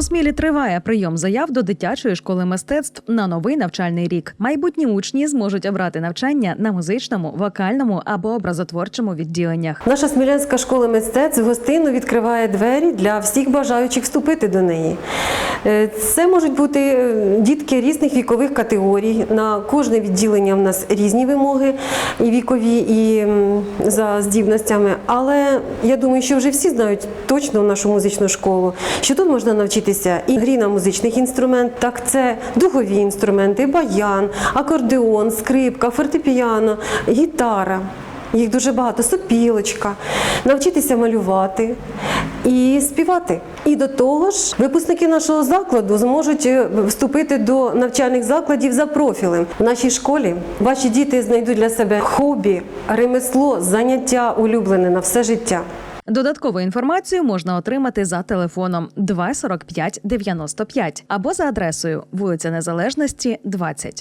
У Смілі триває прийом заяв до дитячої школи мистецтв на новий навчальний рік. Майбутні учні зможуть обрати навчання на музичному, вокальному або образотворчому відділеннях. Наша Смілянська школа мистецтв гостинно відкриває двері для всіх бажаючих вступити до неї. Е, Це можуть бути е, дітки різних вікових категорій. На кожне відділення в нас різні вимоги і вікові, і за здібностями. Але я думаю, що вже всі знають точно нашу музичну школу, що тут можна навчитися і грі на музичних інструментах, це духові інструменти, баян, акордеон, скрипка, фортепіано, гітара. Їх дуже багато, сопілочка, навчитися малювати і співати. І до того ж, випускники нашого закладу зможуть е, вступити до навчальних закладів за профілем. В нашій школі ваші діти знайдуть для себе хобі, ремесло, заняття улюблене на все життя. Додаткову інформацію можна отримати за телефоном 245 95 або за адресою вулиця Незалежності 20.